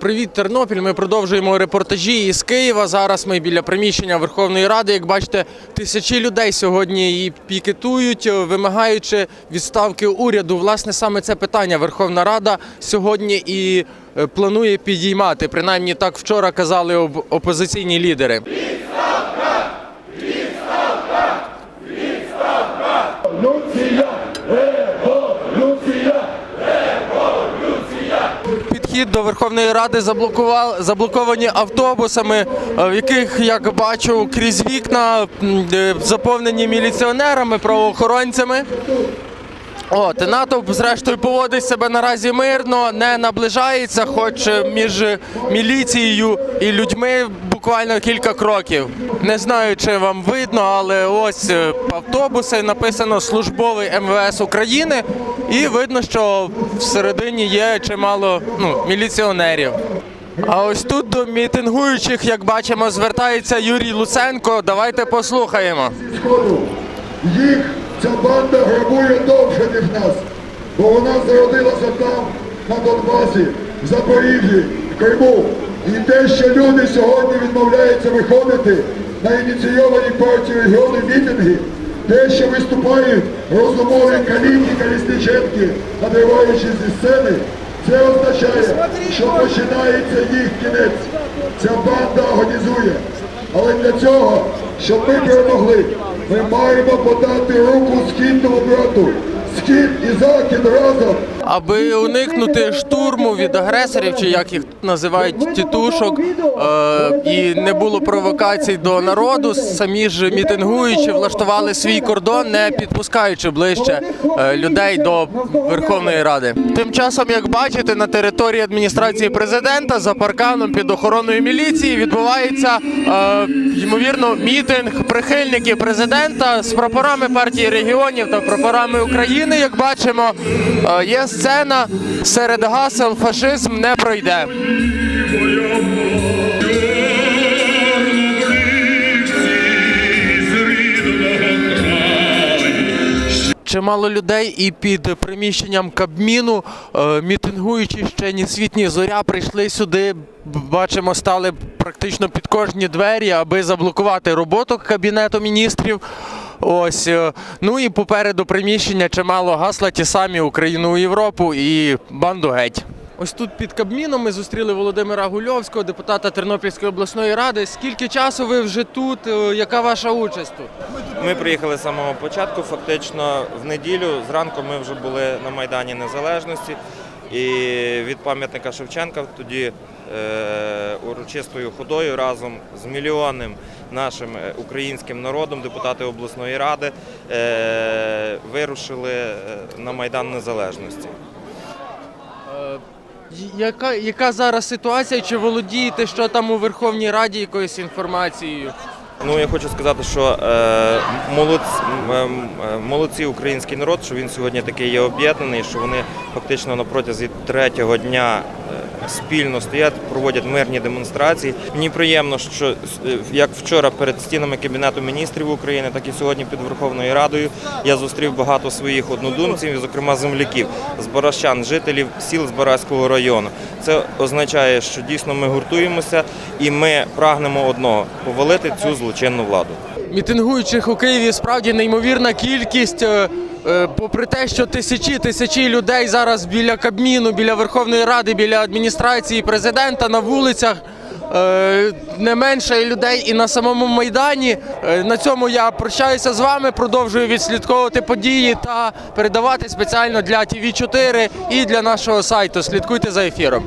Привіт, Тернопіль. Ми продовжуємо репортажі із Києва. Зараз ми біля приміщення Верховної Ради. Як бачите, тисячі людей сьогодні і пікетують, вимагаючи відставки уряду. Власне, саме це питання Верховна Рада сьогодні і е, планує підіймати. Принаймні так вчора казали об- опозиційні лідери. Підхід до Верховної Ради заблоковані автобусами, е, в яких, як бачу, крізь вікна заповнені міліціонерами, правоохоронцями. От, і натовп, зрештою, поводить себе наразі мирно, не наближається, хоч е, між міліцією і людьми буквально кілька кроків. Не знаю, чи вам видно, але ось е, автобуси написано службовий МВС України, і видно, що всередині є чимало ну, міліціонерів. А ось тут до мітингуючих, як бачимо, звертається Юрій Луценко. Давайте послухаємо. Їх ця банда грабує довше, ніж нас, бо вона зародилася там, на Донбасі, в Запоріжжі, в Криму. І те, що люди сьогодні відмовляються виходити на ініційовані партії регіони мітинги, те, що виступають розумові каліні Калісниченки, надриваючись зі сцени, це означає, що починається їх кінець. Ця банда агонізує. Але для цього, щоб ми перемогли, ми маємо подати руку східному брату. Схід і захід разом. Аби уникнути штурму від агресорів, чи як їх називають тітушок, е, і не було провокацій до народу, самі ж мітингуючі влаштували свій кордон, не підпускаючи ближче е, людей до Верховної Ради. Тим часом, як бачите, на території адміністрації президента за парканом під охороною міліції відбувається е, ймовірно мітинг прихильників президента з прапорами партії регіонів та прапорами України. Як бачимо, є сцена серед гасел фашизм не пройде. Чимало людей і під приміщенням Кабміну, е, мітингуючи ще ні світ, ні зоря, прийшли сюди. Бачимо, стали практично під кожні двері, аби заблокувати роботу кабінету міністрів. Ось е, ну і попереду приміщення чимало гасла, ті самі Україну у Європу і банду геть. Ось тут під Кабміном ми зустріли Володимира Гульовського, депутата Тернопільської обласної ради. Скільки часу ви вже тут? Е, Яка ваша участь тут? Ми приїхали з самого початку. Фактично в неділю зранку ми вже були на Майдані Незалежності. І від пам'ятника Шевченка тоді е, урочистою ходою разом з мільйонним нашим е, українським народом, депутати обласної ради, е, вирушили е, на Майдан Незалежності. Яка, яка зараз ситуація? Чи володієте, що там у Верховній Раді якоюсь інформацією? Ну я хочу сказати, що е, молодці, е, молодці український народ, що він сьогодні такий є об'єднаний, що вони фактично на протязі третього дня спільно стоять, проводять мирні демонстрації. Мені приємно, що е, як вчора перед стінами Кабінету міністрів України, так і сьогодні під Верховною Радою я зустрів багато своїх однодумців, зокрема земляків з Баращан, жителів сіл з Бараського району. Це означає, що дійсно ми гуртуємося і ми прагнемо одного повалити цю злочинну владу. Мітингуючих у Києві справді неймовірна кількість. Е, Попри те, що тисячі тисячі людей зараз біля Кабміну, біля Верховної Ради, біля адміністрації президента на вулицях. е, Не менше людей і на самому майдані. Е, На цьому я прощаюся з вами. Продовжую відслідковувати події та передавати спеціально для tv 4 і для нашого сайту. Слідкуйте за ефіром.